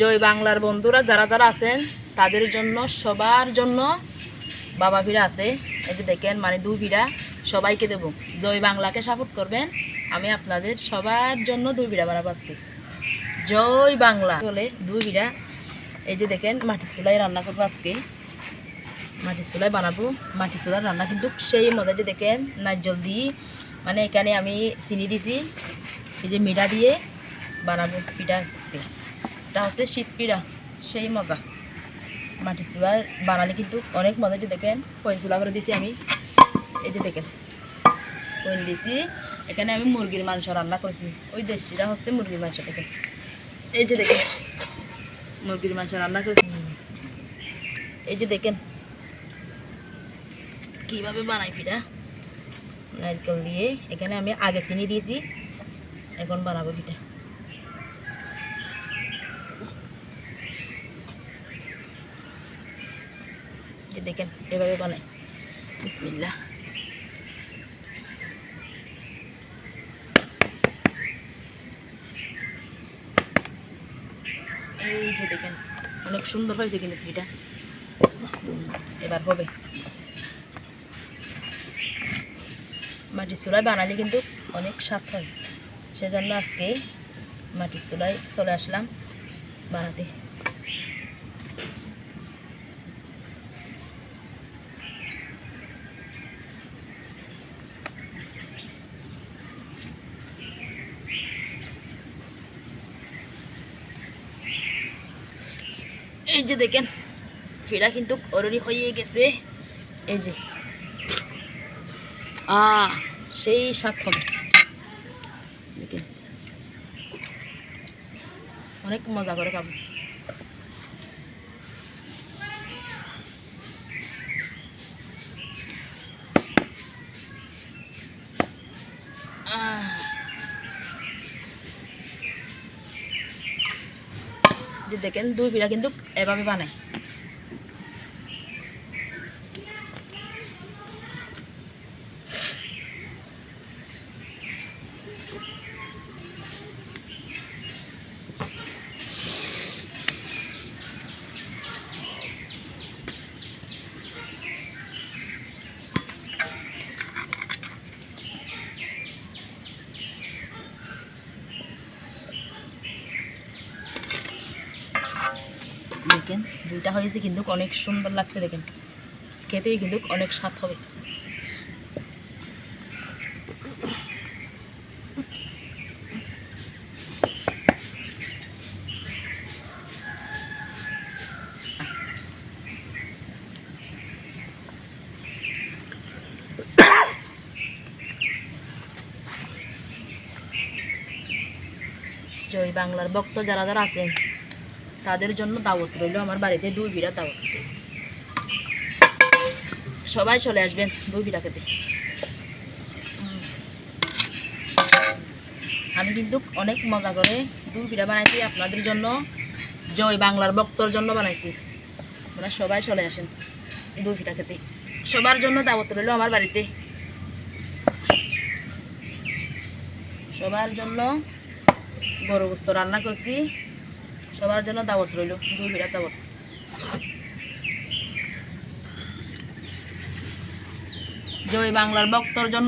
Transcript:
জয় বাংলার বন্ধুরা, যারা যারা আছেন, তাদের জন্য, সবার জন্য বাবা ভিড়া আছে। এই যে দেখেন মানে দু ভিড়া, সবাইকে দেবো। জয় বাংলাকে সাপোর্ট করবেন। আমি আপনাদের সবার জন্য দুই বিড়া বানাবো আজকে। জয় বাংলা। বলে দুই বিড়া এই যে দেখেন, মাটির চুলায় রান্না করব আজকে। মাটির চুলায় বানাবো। মাটির চুলার রান্না কিন্তু সেই মজা। যে দেখেন নারজল দিয়ে মানে এখানে আমি চিনি দিছি। এই যে মিঠা দিয়ে বানাবো পিঠা আজকে। এটা হচ্ছে শীত পিঠা সেই মজা। মাটির চুলা বানালে কিন্তু অনেক মজা। যে দেখেন কয়েন চুলা করে দিছি আমি। এই যে দেখেন কয়েন দিছি এখানে আমি মুরগির মাংস রান্না করেছি। ওই দেশিটা হচ্ছে মুরগির মাংস দেখেন। এই যে দেখেন, মুরগির মাংস রান্না করেছি। এই যে দেখেন, কীভাবে বানাই পিঠা নারকেল দিয়ে এখানে আমি আগে চিনি দিয়েছি, এখন বানাবো পিঠা। যে দেখেন, এভাবে বানাই। বিসমিল্লাহ। এই যে দেখেন, অনেক সুন্দর হয়েছে কিন্তু পিঠা। এবার হবে। মাটির চুলায় বানালে কিন্তু অনেক স্বাদ হয়। সেজন্য আজকে মাটির চুলায় চলে আসলাম বানাতে। এই যে দেখেন, ফিরা কিন্তু অলরেডি হয়ে গেছে। এই যে। আ, সেই সাথম দেখেন। অনেক মজা করে খাব। যে দেখেন দুই বিড়া কিন্তু এভাবে বানায়। দেখেন, দুইটা হয়েছে কিন্তু অনেক সুন্দর লাগছে দেখেন। খেতেই কিন্তু অনেক স্বাদ হবে। জয় বাংলার ভক্ত যারা যারা আছেন তাদের জন্য দাওয়াত রইল আমার বাড়িতে দুই বিড়া দাওয়াত। সবাই চলে আসবেন দুই বিড়া খেতে। আমি কিন্তু অনেক মজা করে দুই বিড়া বানাইছি আপনাদের জন্য, জয় বাংলার ভক্তর জন্য বানাইছি। আপনারা সবাই চলে আসেন দুই পিঠা খেতে। সবার জন্য দাওয়াত রইল আমার বাড়িতে। সবার জন্য গরু রান্না করছি। সবার জন্য দাওয়াত রইল দুই বিরাট দাওয়াত। জয় বাংলার ভক্তর জন্য।